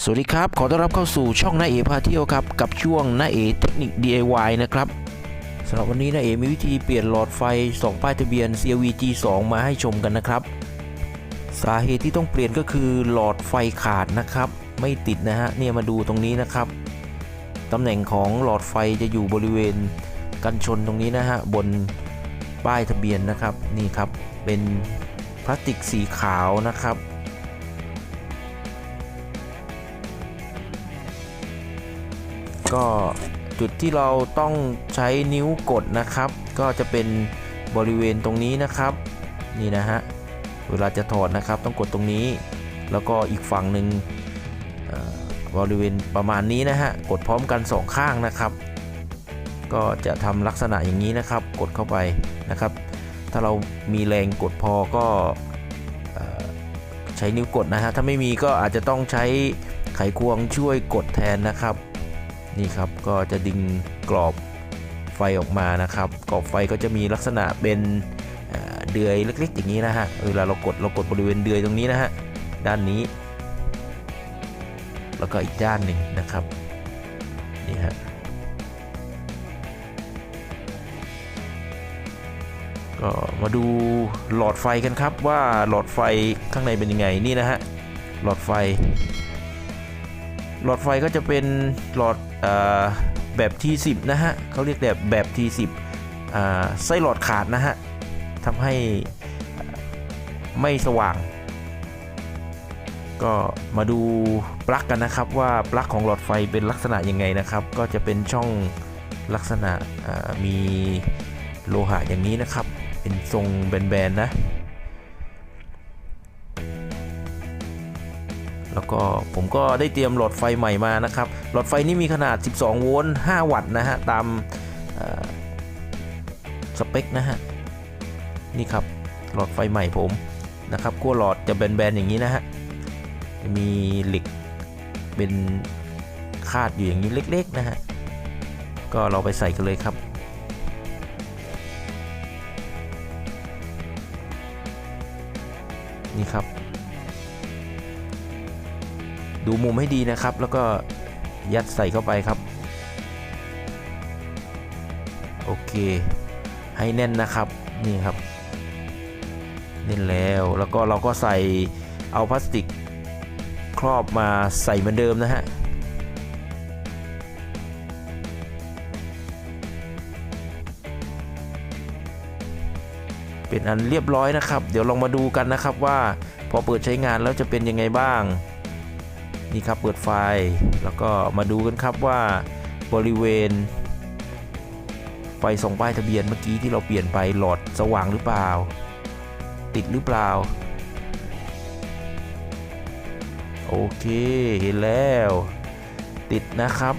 สวัสดีครับ ขอต้อนรับเข้าสู่ช่องน้าเอพาเที่ยวครับ กับช่วงน้าเอเทคนิค DIY นะครับสำหรับวันนี้น้าเอมีวิธีเปลี่ยนหลอดไฟ 2 ป้ายทะเบียน CVG 2มาให้ชมกันนะครับ สาเหตุที่ต้องเปลี่ยนก็คือหลอดไฟขาดนะครับ ไม่ติดนะฮะเนี่ยมาดูตรงนี้นะครับตำแหน่งของหลอดไฟจะอยู่บริเวณกันชนตรงนี้นะฮะบนป้ายทะเบียนนะครับนี่ครับเป็นพลาสติกสีขาวนะครับ ก็จุดที่เราต้องใช้นิ้วกดนะครับ ก็จะเป็นบริเวณตรงนี้นะครับ นี่นะฮะเวลาจะถอดนะครับ ต้องกดตรงนี้ แล้วก็อีกฝั่งหนึ่งบริเวณประมาณนี้นะฮะกดพร้อมกันสองข้างนะครับ ก็จะทำลักษณะอย่างนี้นะครับ กดเข้าไปนะครับ ถ้าเรามีแรงกดพอก็ใช้นิ้วกดนะฮะถ้าไม่มีก็อาจจะต้องใช้ไขควงช่วยกดแทนนะครับ นี่ครับก็จะดึงกรอบไฟออกมานะครับ กรอบไฟก็จะมีลักษณะเป็นเดือยเล็กๆ อย่างนี้นะฮะเวลาเรากดเรากดบริเวณเดือยตรงนี้นะฮะด้านนี้ แล้วก็อีกด้านหนึ่งนะครับนี่ฮะก็มาดูหลอดไฟกันครับว่าหลอดไฟข้างในเป็นยังไงนี่นะฮะหลอดไฟ หลอดไฟก็จะเป็นหลอดอแบบ T10 นะฮะเขาเรียกแบบแบบ T10 อ่าไส้หลอดขาดนะฮะทำให้ไม่สว่าง ก็มาดูปลั๊กกันนะครับว่าปลั๊กของหลอดไฟเป็นลักษณะยังไงนะครับ ก็จะเป็นช่องลักษณะมีโลหะอย่างนี้นะครับ เป็นทรงแบนๆนะ แล้วก็ผมก็ได้เตรียมหลอดไฟใหม่มานะครับ หลอดไฟนี่มีขนาด 12 โวลต์ 5 วัตต์นะฮะ ตามสเปคนะฮะ นี่ครับ หลอดไฟใหม่ผมนะครับขั้วหลอดจะแบนๆอย่างนี้นะฮะ มีเหล็กเป็นคาดอยู่อย่างนี้เล็กๆนะฮะ ก็เราไปใส่กันเลยครับนี่ครับ ดูมุมให้ดีนะครับ แล้วก็ยัดใส่เข้าไปครับ โอเค ให้แน่นนะครับนี่ครับแน่นแล้วแล้วก็เราก็ใส่เอาพลาสติกครอบมาใส่เหมือนเดิมนะฮะเป็นอันเรียบร้อยนะครับ เดี๋ยวลองมาดูกันนะครับว่าพอเปิดใช้งานแล้วจะเป็นยังไงบ้าง นี่ครับเปิดไฟแล้วก็มาดูกันครับว่าบริเวณ ไฟส่องป้ายทะเบียนเมื่อกี้ที่เราเปลี่ยนไปหลอดสว่างหรือเปล่า ติดหรือเปล่า โอเคเห็นแล้ว ติดนะครับ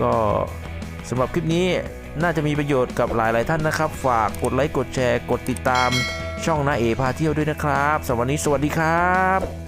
ก็สำหรับคลิปนี้น่าจะมีประโยชน์กับหลาย ๆ ท่านนะครับ ฝากกดไลค์ กดแชร์ กดติดตามช่องนาเอพาเที่ยวด้วยนะครับสำหรับวันนี้สวัสดีครับ